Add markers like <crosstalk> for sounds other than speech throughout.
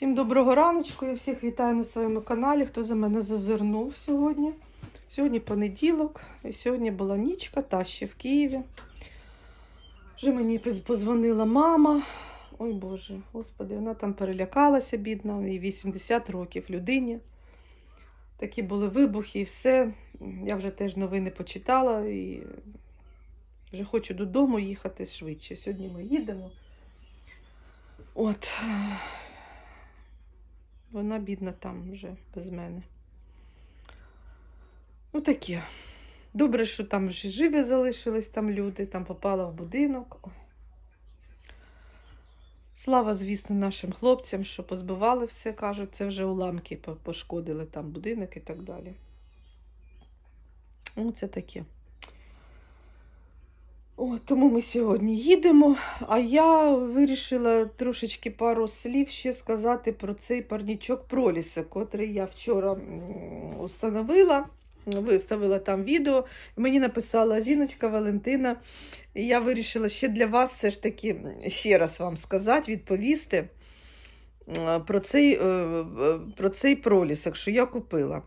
Всім доброго раночку. Я всіх вітаю на своєму каналі. Хто за мене зазирнув сьогодні. Сьогодні понеділок, і сьогодні була нічка, та ще в Києві. Вже мені позвонила мама. Ой Боже, господи, вона там перелякалася, бідна, їй 80 років людині. Такі були вибухи і все. Я вже теж новини почитала і вже хочу додому їхати швидше. Сьогодні ми їдемо. От. Вона бідна там вже без мене. Ну таке. Добре, що там вже живі залишились там люди, там попала в будинок. Слава, звісно, нашим хлопцям, що позбивали все, кажуть, це вже уламки пошкодили там будинок і так далі. Ну, це таке. Тому ми сьогодні їдемо. А я вирішила трошечки пару слів ще сказати про цей парнічок проліса, котрий я вчора установила. Виставила там відео. Мені написала жіночка Валентина. І я вирішила ще для вас все ж таки ще раз вам сказати, відповісти про цей, е, е, про цей пролісок, що я купила.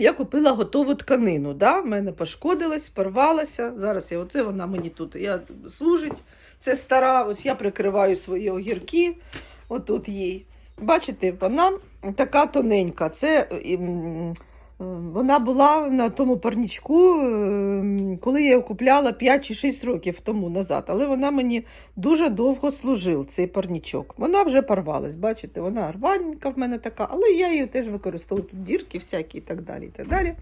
Я купила готову тканину. Да? В мене пошкодилась, порвалася. Зараз я оце вона мені тут я, служить. Це стара, ось я прикриваю свої огірки. Отут їй. Бачите, вона така тоненька. Це ем, вона була на тому парнічку, е, коли я його купляла 5 чи 6 років тому назад. Але вона мені дуже довго служив, цей парнічок. Вона вже порвалась, бачите, вона рваненька в мене така, але я її теж використовую тут дірки всякі і так далі. І так далі.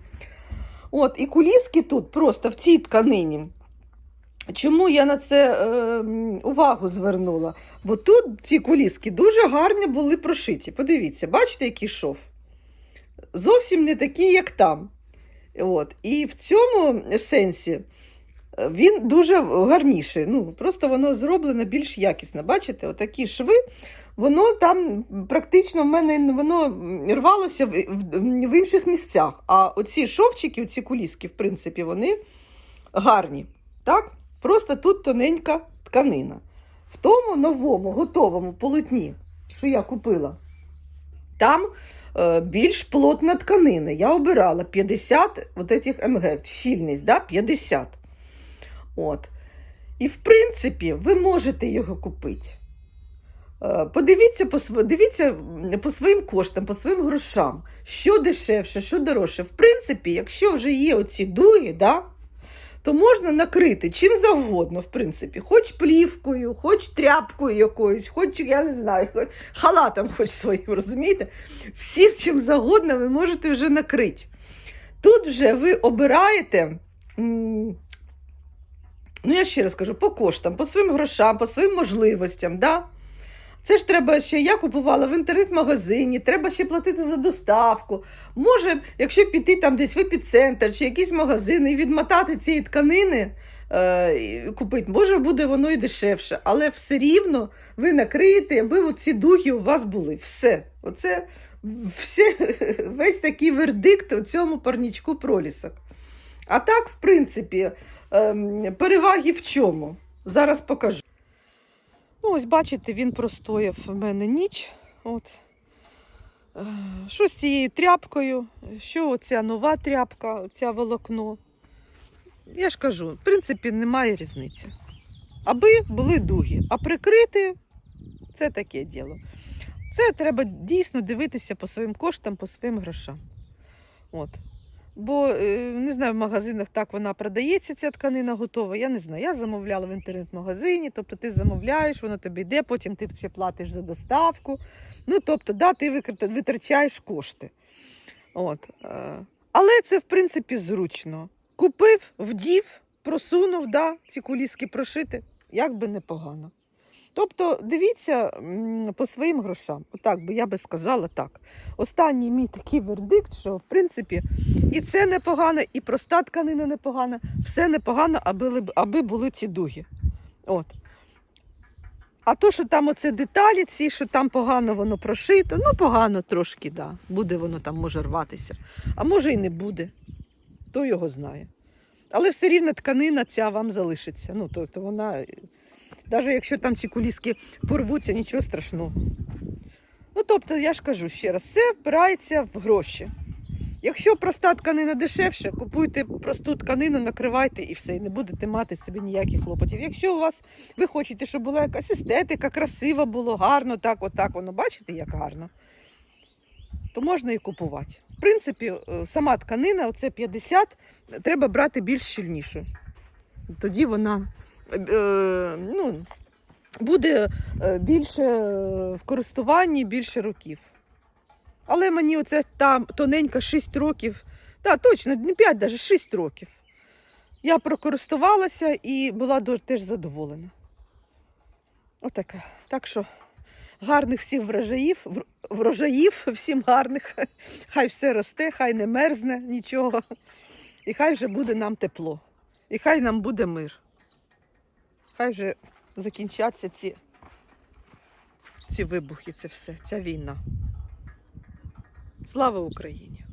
От, і куліски тут просто в цій тканині. Чому я на це е, увагу звернула? Бо тут ці куліски дуже гарні були прошиті. Подивіться, бачите, який шов? Зовсім не такий, як там. От. І в цьому сенсі е, він дуже гарніший. Ну, просто воно зроблено більш якісно. Бачите, отакі шви, воно там практично в мене воно рвалося в, в, в інших місцях. А оці шовчики, оці куліски, в принципі, вони гарні. Так? Просто тут тоненька тканина. В тому новому, готовому полотні, що я купила, там більш плотна тканина. Я обирала 50 от этих МГ, щільність, да? 50. От. І в принципі, ви можете його купити. Е, Подивіться по, дивіться по своїм коштам, по своїм грошам, що дешевше, що дорожче. В принципі, якщо вже є оці дуги, да, то можна накрити чим завгодно, в принципі, хоч плівкою, хоч тряпкою якоюсь, хоч, я не знаю, хоч халатом хоч своїм, розумієте? Всім чим завгодно ви можете вже накрити. Тут вже ви обираєте. Ну, я ще раз кажу, по коштам, по своїм грошам, по своїм можливостям. Да? Це ж треба ще, я купувала в інтернет-магазині, треба ще платити за доставку. Може, якщо піти там десь в епіцентр чи якийсь магазин і відмотати цієї тканини, е, купити, може буде воно і дешевше, але все рівно ви накриєте, аби ці духи у вас були. Все. Оце все, <laughs> весь такий вердикт у цьому парнічку пролісок. А так, в принципі, ем, переваги в чому? Зараз покажу. Ну, ось бачите, він простояв в мене ніч. От. Е, Що з цією тряпкою, що оця нова тряпка, оця волокно. Я ж кажу, в принципі, немає різниці. Аби були дуги, а прикрити це таке діло. Це треба дійсно дивитися по своїм коштам, по своїм грошам. От. Бо е, не знаю, в магазинах так вона продається, ця тканина готова. Я не знаю. Я замовляла в інтернет-магазині, тобто ти замовляєш, воно тобі йде, потім ти ще платиш за доставку. Ну, тобто, да, ти витрачаєш кошти. От. е, Але це, в принципі, зручно. Купив, вдів, просунув, да, ці куліски прошити, як би непогано. Тобто, дивіться по своїм грошам. Отак би я би сказала так. Останній мій такий вердикт, що в принципі і це непогано, і проста тканина непогана, все непогано, аби, аби були ці дуги. От. А то, що там оце деталі, ці, що там погано воно прошито, ну погано трошки, да. Буде воно там може рватися. А може і не буде. Хто його знає. Але все рівно тканина ця вам залишиться. Ну, тобто вона, навіть якщо там ці куліски порвуться, нічого страшного. Ну, тобто, я ж кажу ще раз, все впирається в гроші. Якщо проста тканина дешевше, купуйте просту тканину, накривайте і все, і не будете мати собі ніяких хлопотів. Якщо у вас ви хочете, щоб була якась естетика, красиво було, гарно, так, отак, воно бачите, як гарно, то можна і купувати. В принципі, е, сама тканина, оце 50, треба брати більш щільнішу. Тоді вона ну, буде е, більше е, в користуванні, більше років. Але мені оце там тоненька 6 років, та точно, не 5, навіть 6 років. Я прокористувалася і була дуже теж задоволена. Отаке. Так що гарних всіх врожаїв, врожаїв, всім гарних. <laughs> Хай все росте, хай не мерзне нічого. І хай вже буде нам тепло. І хай нам буде мир. Хай же закінчаться ці, ці вибухи, це все, ця війна. Слава Україні!